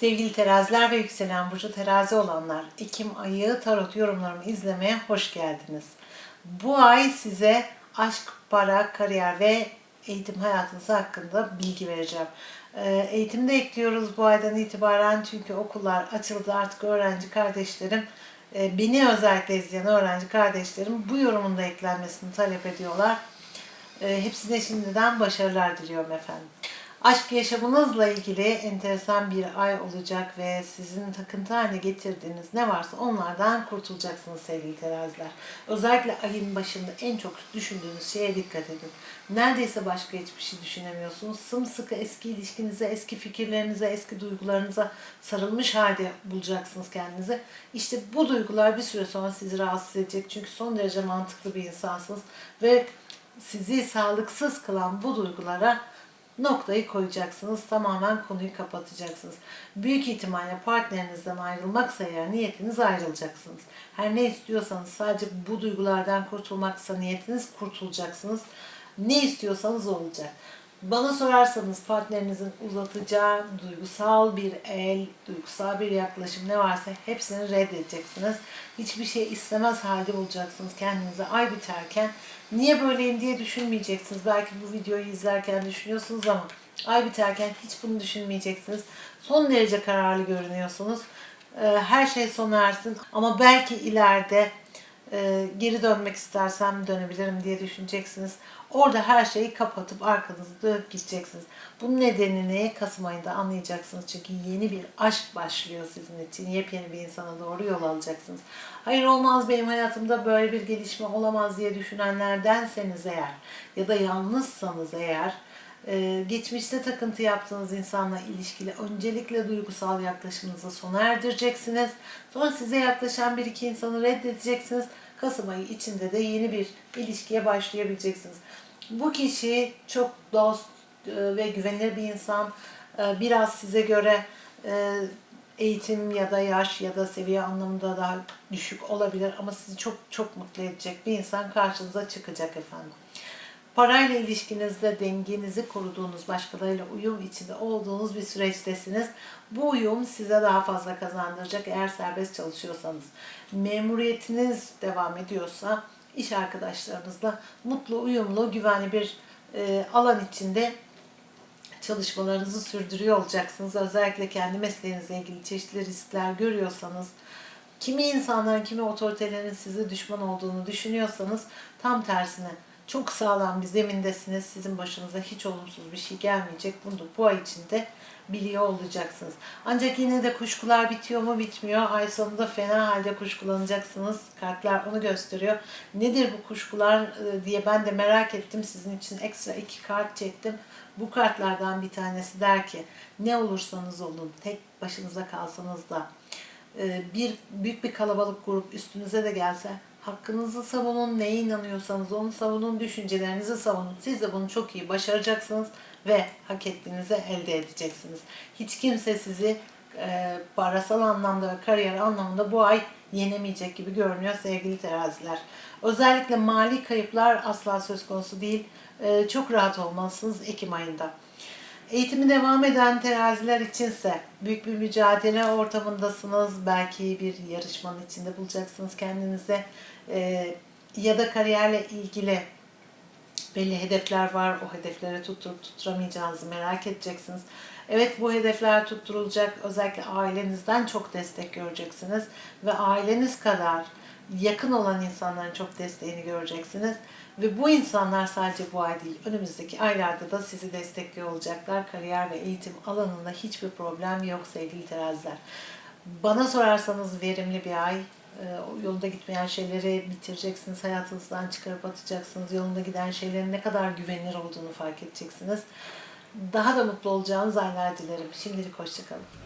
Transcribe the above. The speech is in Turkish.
Sevgili teraziler ve yükselen burcu terazi olanlar, Ekim ayı tarot yorumlarımı izlemeye hoş geldiniz. Bu ay size aşk, para, kariyer ve eğitim hayatınız hakkında bilgi vereceğim. Ee, Eğitimde ekliyoruz bu aydan itibaren çünkü okullar açıldı artık öğrenci kardeşlerim e, beni özellikle izleyen öğrenci kardeşlerim bu yorumun da eklenmesini talep ediyorlar. E, Hepsine şimdiden başarılar diliyorum efendim. Aşk yaşamınızla ilgili enteresan bir ay olacak ve sizin takıntı haline getirdiğiniz ne varsa onlardan kurtulacaksınız sevgili teraziler. Özellikle ayın başında en çok düşündüğünüz şeye dikkat edin. Neredeyse başka hiçbir şey düşünemiyorsunuz. Sımsıkı eski ilişkinize, eski fikirlerinize, eski duygularınıza sarılmış halde bulacaksınız kendinizi. İşte bu duygular bir süre sonra sizi rahatsız edecek. Çünkü son derece mantıklı bir insansınız ve sizi sağlıksız kılan bu duygulara noktayı koyacaksınız. Tamamen konuyu kapatacaksınız. Büyük ihtimalle partnerinizden ayrılmaksa eğer niyetiniz ayrılacaksınız. Her ne istiyorsanız sadece bu duygulardan kurtulmaksa niyetiniz kurtulacaksınız. Ne istiyorsanız olacak. Bana sorarsanız partnerinizin uzatacağı duygusal bir el, duygusal bir yaklaşım ne varsa hepsini reddedeceksiniz. Hiçbir şey istemez halde bulacaksınız kendinizi ay biterken. Niye böyleyim diye düşünmeyeceksiniz. Belki bu videoyu izlerken düşünüyorsunuz ama ay biterken hiç bunu düşünmeyeceksiniz. Son derece kararlı görünüyorsunuz. Ee, Her şey sona ersin ama belki ileride e, geri dönmek istersem dönebilirim diye düşüneceksiniz. Orada her şeyi kapatıp arkanızı dönüp gideceksiniz. Bunun nedenini Kasım ayında anlayacaksınız. Çünkü yeni bir aşk başlıyor sizin için. Yepyeni bir insana doğru yol alacaksınız. Hayır olmaz benim hayatımda böyle bir gelişme olamaz diye düşünenlerdenseniz eğer ya da yalnızsanız eğer ee, geçmişte takıntı yaptığınız insanla ilişkili öncelikle duygusal yaklaşımınızı sona erdireceksiniz. Sonra size yaklaşan bir iki insanı reddedeceksiniz. Kasım ayı içinde de yeni bir ilişkiye başlayabileceksiniz. Bu kişi çok dost e, ve güvenilir bir insan. E, Biraz size göre e, eğitim ya da yaş ya da seviye anlamında daha düşük olabilir ama sizi çok çok mutlu edecek bir insan karşınıza çıkacak efendim. Parayla ilişkinizde dengenizi koruduğunuz, başkalarıyla uyum içinde olduğunuz bir süreçtesiniz. Bu uyum size daha fazla kazandıracak eğer serbest çalışıyorsanız. Memuriyetiniz devam ediyorsa iş arkadaşlarınızla mutlu, uyumlu, güvenli bir e, alan içinde çalışmalarınızı sürdürüyor olacaksınız. Özellikle kendi mesleğinizle ilgili çeşitli riskler görüyorsanız, kimi insanların, kimi otoritelerin size düşman olduğunu düşünüyorsanız tam tersine çok sağlam bir zemindesiniz. Sizin başınıza hiç olumsuz bir şey gelmeyecek. Bunu bu ay içinde biliyor olacaksınız. Ancak yine de kuşkular bitiyor mu bitmiyor. Ay sonunda fena halde kuşkulanacaksınız. Kartlar onu gösteriyor. Nedir bu kuşkular e, diye ben de merak ettim. Sizin için ekstra iki kart çektim. Bu kartlardan bir tanesi der ki ne olursanız olun tek başınıza kalsanız da e, bir büyük bir kalabalık grup üstünüze de gelse hakkınızı savunun, neye inanıyorsanız onu savunun, düşüncelerinizi savunun. Siz de bunu çok iyi başaracaksınız ve hak ettiğinizi elde edeceksiniz. Hiç kimse sizi e, parasal anlamda ve kariyer anlamında bu ay yenemeyecek gibi görünüyor sevgili teraziler. Özellikle mali kayıplar asla söz konusu değil. E, çok rahat olmalısınız Ekim ayında. Eğitimi devam eden teraziler içinse büyük bir mücadele ortamındasınız. Belki bir yarışmanın içinde bulacaksınız kendinize. Ee, ya da kariyerle ilgili belli hedefler var. O hedeflere tutturup tutturamayacağınızı merak edeceksiniz. Evet bu hedefler tutturulacak. Özellikle ailenizden çok destek göreceksiniz. Ve aileniz kadar yakın olan insanların çok desteğini göreceksiniz. Ve bu insanlar sadece bu ay değil, önümüzdeki aylarda da sizi destekliyor olacaklar. Kariyer ve eğitim alanında hiçbir problem yok sevgili teraziler. Bana sorarsanız verimli bir ay. Ee, Yolunda gitmeyen şeyleri bitireceksiniz, hayatınızdan çıkarıp atacaksınız. Yolunda giden şeylerin ne kadar güvenilir olduğunu fark edeceksiniz. Daha da mutlu olacağınız aylar dilerim. Şimdilik hoşçakalın.